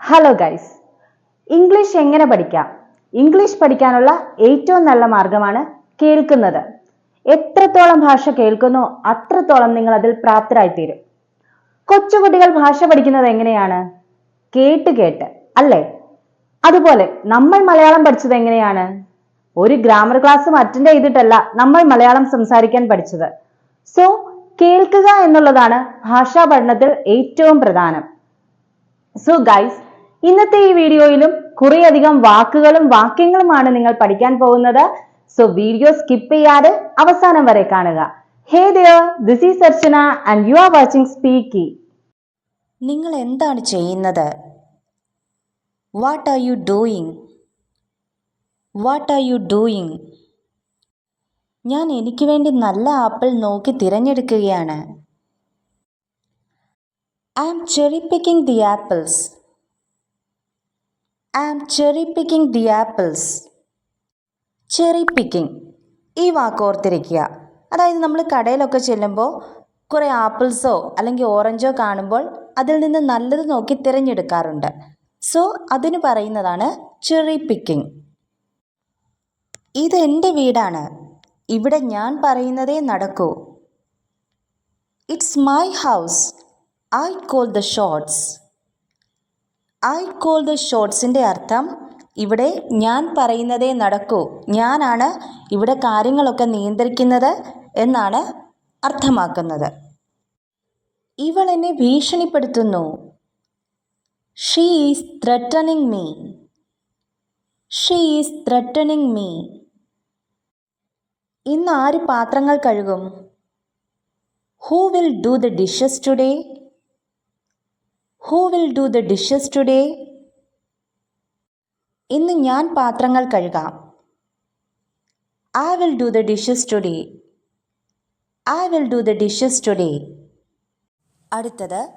Hello guys English എങ്ങനെ പഠിക്കാം? English പഠിക്കാനുള്ള ഏറ്റവും നല്ല മാർഗമാണ് കേൾക്കുന്നത്. എത്രത്തോളം ഭാഷ കേൾക്കുന്നു അത്രത്തോളം നിങ്ങൾ അതിൽ പ്രാപ്തരായിത്തീരും. കൊച്ചുകുട്ടികൾ ഭാഷ പഠിക്കുന്നത് എങ്ങനെയാണ്? കേട്ട് കേട്ട് അല്ലേ? അതുപോലെ നമ്മൾ മലയാളം പഠിച്ചത് എങ്ങനെയാണ്? ഒരു ഗ്രാമർ ക്ലാസ്സും അറ്റൻഡ് ചെയ്തിട്ടല്ല നമ്മൾ മലയാളം സംസാരിക്കാൻ പഠിച്ചത്. സോ കേൾക്കുക എന്നുള്ളതാണ് ഭാഷാ പഠനത്തിൽ ഏറ്റവും പ്രധാനം. സോ ഗൈസ് ഇന്നത്തെ ഈ വീഡിയോയിലും കുറേയധികം വാക്കുകളും വാക്യങ്ങളുമാണ് നിങ്ങൾ പഠിക്കാൻ പോകുന്നത്. സോ വീഡിയോ സ്കിപ്പ് ചെയ്യാതെ അവസാനം വരെ കാണുക. Hey dear this is Archana and you are watching Speaky നിങ്ങൾ എന്താണ് ചെയ്യുന്നത്? What are you doing what are you doing ഞാൻ എനിക്ക് വേണ്ടി നല്ല ആപ്പിൾ നോക്കി തിരഞ്ഞെടുക്കുകയാണ്. I am cherry picking the apples am cherry picking the apples. Cherry picking. ഈ വാക്ക് ഓർത്തിരിക്കുക. അതായത് നമ്മൾ കടയിലൊക്കെ ചെല്ലുമ്പോൾ കുറേ ആപ്പിൾസോ അല്ലെങ്കിൽ ഓറഞ്ചോ കാണുമ്പോൾ അതിൽ നിന്ന് നല്ലത് നോക്കി തിരഞ്ഞെടുക്കാറുണ്ട്. സോ അതിന് പറയുന്നതാണ് ചെറി പിക്കിംഗ്. ഇത് എന്റെ വീടാണ്. ഇവിടെ ഞാൻ പറയുന്നതേ നടക്കൂ. It's my house. I call the shots. I call the ഷോട്ട്സിന്റെ അർത്ഥം ഇവിടെ ഞാൻ പറയുന്നതേ നടക്കൂ. ഞാനാണ് ഇവിടെ കാര്യങ്ങളൊക്കെ നിയന്ത്രിക്കുന്നത് എന്നാണ് അർത്ഥമാക്കുന്നത്. ഇവൾ എന്നെ ഭീഷണിപ്പെടുത്തുന്നു. She is threatening me she is threatening me ഇന്ന് ആര് പാത്രങ്ങൾ കഴുകും? Who will do the dishes today who will do the dishes today ഇന്ന് ഞാൻ പാത്രങ്ങൾ കഴുകാം. I will do the dishes today I will do the dishes today അടുത്തത്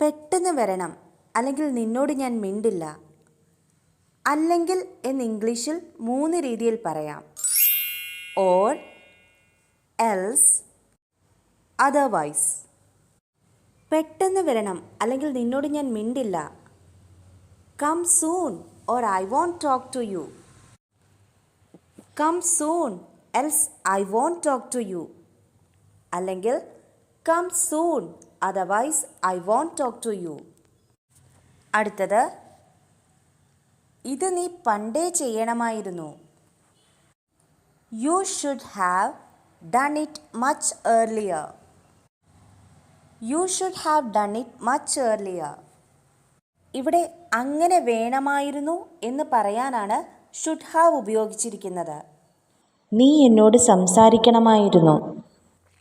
പെട്ടെന്ന് വരണം. അല്ലെങ്കിൽ നിന്നോട് ഞാൻ മിണ്ടില്ല. അല്ലെങ്കിൽ എന്ന് ഇംഗ്ലീഷിൽ മൂന്ന് രീതിയിൽ പറയാം. ഓർ എൽസ് അതർവൈസ് പെട്ടെന്ന് വരണം. അല്ലെങ്കിൽ നിന്നോട് ഞാൻ മിണ്ടില്ല. Come soon or I won't talk to you come soon else I won't talk to you അല്ലെങ്കിൽ come soon otherwise I won't talk to you അടുത്തത് ഇത് നീ പണ്ടേ ചെയ്യണമായിരുന്നു. You should have done it much earlier you should have done it much earlier ഇവിടെ അങ്ങനെ വേണമായിരുന്നു എന്ന് പറയാനാണ് ഷുഡ് ഹാവ് ഉപയോഗിച്ചിരിക്കുന്നത്. നീ എന്നോട് സംസാരിക്കണമായിരുന്നു.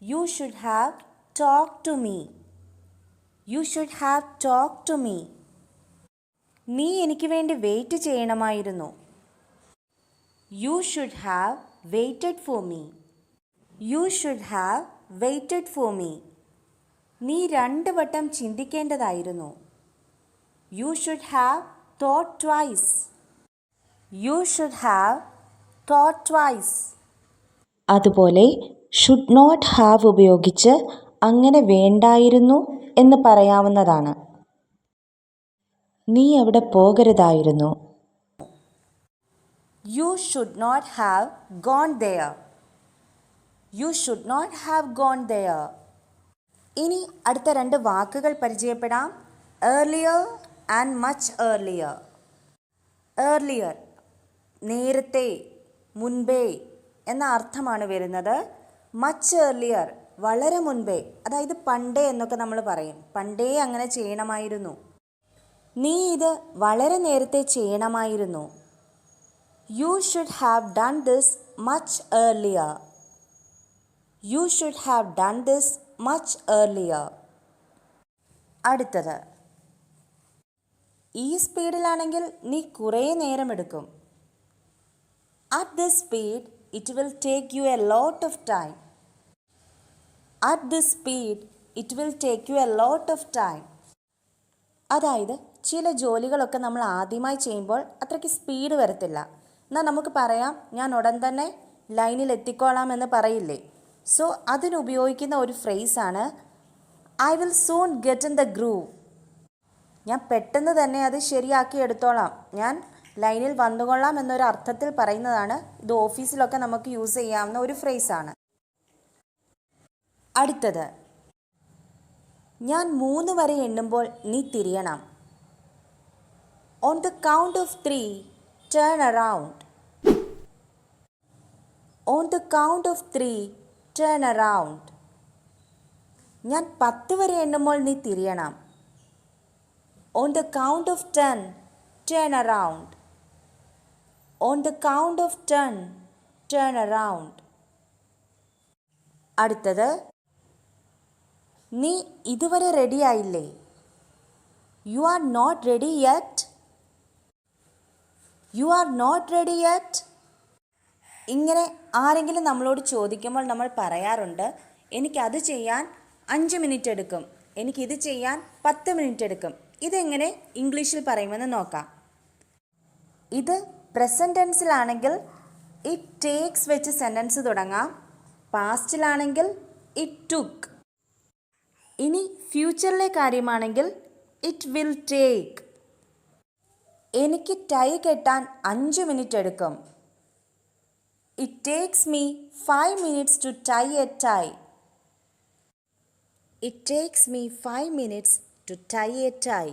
You should have talk to me you should have talk to me നീ എനിക്ക് വേണ്ടി വെയിറ്റ് ചെയ്യണമായിരുന്നു. You should have waited for me you should have waited for me നീ രണ്ട് വട്ടം ചിന്തിക്കേണ്ടതായിരുന്നു. You should have thought twice you should have thought twice അതുപോലെ should not have ഉപയോഗിച്ച് അങ്ങനെ വേണ്ടായിരുന്നു എന്ന് പറയാവുന്നതാണ്. നീ അവിടെ പോകരുതായിരുന്നു. You should not have gone there you should not have gone there ഇനി അടുത്ത രണ്ട് വാക്കുകൾ പരിചയപ്പെടാം. Earlier and much earlier earlier നേരത്തെ മുൻപേ എന്ന അർത്ഥമാണ് വരുന്നത്. മച്ച് ഏർലിയർ വളരെ മുൻപേ അതായത് പണ്ടേ എന്നൊക്കെ നമ്മൾ പറയും. പണ്ടേ അങ്ങനെ ചെയ്യണമായിരുന്നു. നീ ഇത് വളരെ നേരത്തെ ചെയ്യണമായിരുന്നു. You should have done this much earlier you should have done this much earlier അടുത്തത്. ഈ സ്പീഡിലാണെങ്കിൽ നീ കുറേ നേരം എടുക്കും. At this speed it will take you a lot of time at this speed it will take you a lot of time അതായത് ചില ജോലികളൊക്കെ നമ്മൾ ആദ്യമായി ചെയ്യുമ്പോൾ അത്രയ്ക്ക് സ്പീഡ് വരത്തില്ല. എന്നാൽ നമുക്ക് പറയാം ഞാൻ ഉടൻ തന്നെ ലൈനിൽ എത്തിക്കോളാം എന്ന് പറയില്ലേ? സോ അതിനുപയോഗിക്കുന്ന ഒരു ഫ്രേസാണ് I will soon get in the groove ഞാൻ പെട്ടെന്ന് തന്നെ അത് ശരിയാക്കി എടുത്തോളാം. ഞാൻ ലൈനിൽ വന്നുകൊള്ളാം എന്നൊരു അർത്ഥത്തിൽ പറയുന്നതാണ് ഇത് ഓഫീസിലൊക്കെ നമുക്ക് യൂസ് ചെയ്യാവുന്ന ഒരു ഫ്രേസാണ് അടുത്തത് ഞാൻ മൂന്ന് വരെ എണ്ണുമ്പോൾ നീ തിരിയണം. On the count of three turn around on the count of three turn around ഞാൻ പത്ത് വരെ എണ്ണുമ്പോൾ നീ തിരിയണം. On the count of ten turn around on the count of ten turn around അടുത്തത് നീ ഇതുവരെ റെഡിയായില്ലേ you are not ready yet you are not ready yet ഇങ്ങനെ ആരെങ്കിലും നമ്മളോട് ചോദിക്കുമ്പോൾ നമ്മൾ പറയാറുണ്ട് എനിക്കത് ചെയ്യാൻ അഞ്ച് മിനിറ്റ് എടുക്കും എനിക്കിത് ചെയ്യാൻ പത്ത് മിനിറ്റ് എടുക്കും. ഇതെങ്ങനെ ഇംഗ്ലീഷിൽ പറയുമെന്ന് നോക്കാം. ഇത് പ്രസന്റ് ടെൻസിലാണെങ്കിൽ ഇറ്റ് ടേക്സ് വെച്ച് സെന്റൻസ് തുടങ്ങാം. പാസ്റ്റിലാണെങ്കിൽ ഇറ്റ് ടുക്ക് ഇനി ഫ്യൂച്ചറിലെ കാര്യമാണെങ്കിൽ ഇറ്റ് വിൽ ടേക്ക് എനിക്ക് ടൈ കെട്ടാൻ അഞ്ച് മിനിറ്റ് എടുക്കും. It takes me five minutes to tie a tie it takes me five minutes to tie a tie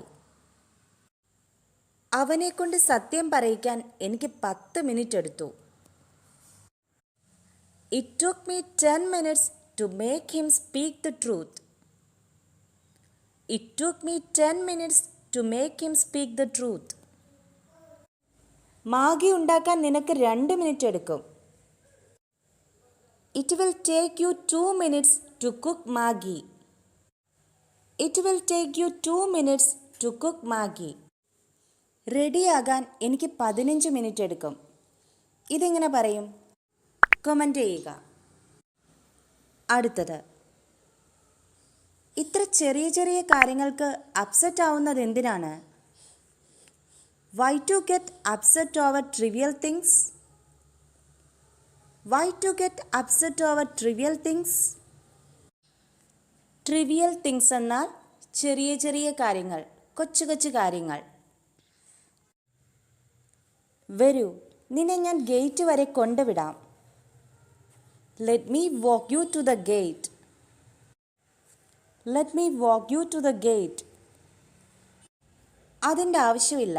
അവനെക്കൊണ്ട് സത്യം പറയിക്കാൻ എനിക്ക് പത്ത് മിനിറ്റ് എടുത്തു. It took me ten minutes to make him speak the truth it took me ten minutes to make him speak the truth Maggi ഉണ്ടാക്കാൻ നിനക്ക് രണ്ട് minute എടുക്കും. It will take you two minutes to cook Maggi it will take you two minutes to cook Maggi റെഡിയാകാൻ എനിക്ക് പതിനഞ്ച് minute എടുക്കും. ഇതെങ്ങനെ പറയും? Comment ചെയ്യുക. അടുത്തത്. ഇത്ര ചെറിയ ചെറിയ കാര്യങ്ങൾക്ക് അപ്സെറ്റ് ആവുന്നത് എന്തിനാണ്? Why to get upset over trivial things why to get upset over trivial things trivial things എന്നാൽ ചെറിയ ചെറിയ കാര്യങ്ങൾ കൊച്ചു കൊച്ചു കാര്യങ്ങൾ. വരൂ നിന്നെ ഞാൻ ഗേറ്റ് വരെ കൊണ്ടുവിടാം. Let me walk you to the gate let me walk you to the gate അതിന്റെ ആവശ്യമില്ല.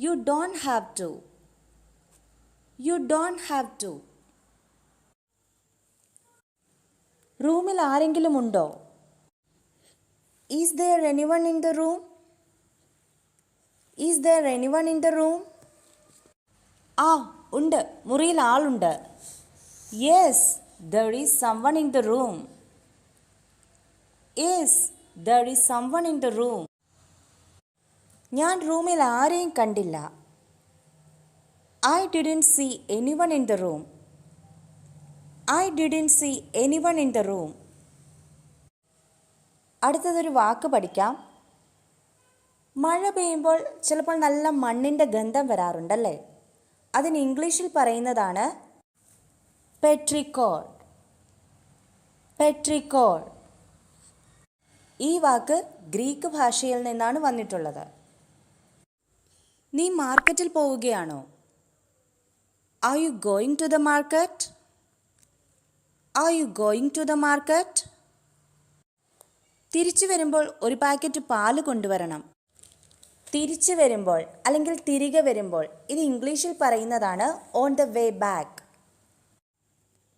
You don't have to you don't have to റൂമിൽ ആരെങ്കിലും ഉണ്ടോ is there anyone in the room is there anyone in the room ആ ഉണ്ട്. മുറിയിൽ ആളുണ്ട്. Yes there is someone in the room yes there is someone in the room ഞാൻ റൂമിൽ ആരെയും കണ്ടില്ല. I didn't see anyone in the room. I didn't see anyone in the room. അടുത്തതൊരു വാക്ക് പഠിക്കാം. മഴ പെയ്യുമ്പോൾ ചിലപ്പോൾ നല്ല മണ്ണിന്റെ ഗന്ധം വരാറുണ്ടല്ലേ? അതിന് ഇംഗ്ലീഷിൽ പറയുന്നതാണ് പെട്രിക്കോൾ പെട്രിക്കോൾ ഈ വാക്ക് ഗ്രീക്ക് ഭാഷയിൽ നിന്നാണ് വന്നിട്ടുള്ളത്. നീ മാർക്കറ്റിൽ പോവുകയാണോ? Are you going to the market? Are you going to the market? തിരിച്ചു വരുമ്പോൾ ഒരു പാക്കറ്റ് പാൽ കൊണ്ടുവരണം. തിരിച്ചു വരുമ്പോൾ അല്ലെങ്കിൽ തിരികെ വരുമ്പോൾ ഇത് ഇംഗ്ലീഷിൽ പറയുന്നതാണ് on the way back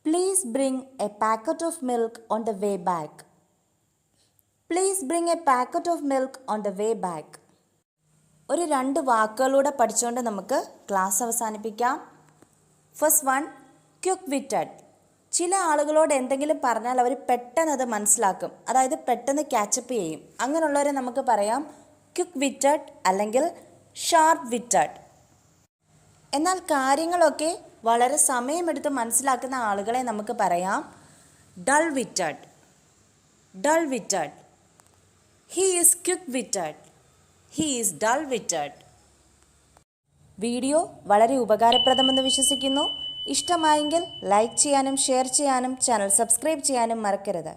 please bring a packet of milk on the way back please bring a packet of milk on the way back ഒരു രണ്ട് വാക്കുകളൂടെ പഠിച്ചുകൊണ്ട് നമുക്ക് ക്ലാസ് അവസാനിപ്പിക്കാം. ഫസ്റ്റ് വൺ ക്യുക്ക് വിറ്റഡ് ചില ആളുകളോട് എന്തെങ്കിലും പറഞ്ഞാൽ അവർ പെട്ടെന്ന് അത് മനസ്സിലാക്കും. അതായത് പെട്ടെന്ന് ക്യാച്ചപ്പ് ചെയ്യും. അങ്ങനെയുള്ളവരെ നമുക്ക് പറയാം ക്യുക്ക് വിറ്റഡ് അല്ലെങ്കിൽ ഷാർപ്പ് വിറ്റഡ് എന്നാൽ കാര്യങ്ങളൊക്കെ വളരെ സമയമെടുത്ത് മനസ്സിലാക്കുന്ന ആളുകളെ നമുക്ക് പറയാം dull witted dull witted he is quick witted he is dull witted video വളരെ ഉപകാരപ്രദമെന്ന് വിശ്വസിക്കുന്നു. ഇഷ്ടമായെങ്കിൽ ലൈക്ക് ചെയ്യാനും ഷെയർ ചെയ്യാനും ചാനൽ സബ്സ്ക്രൈബ് ചെയ്യാനും മറക്കരുത്.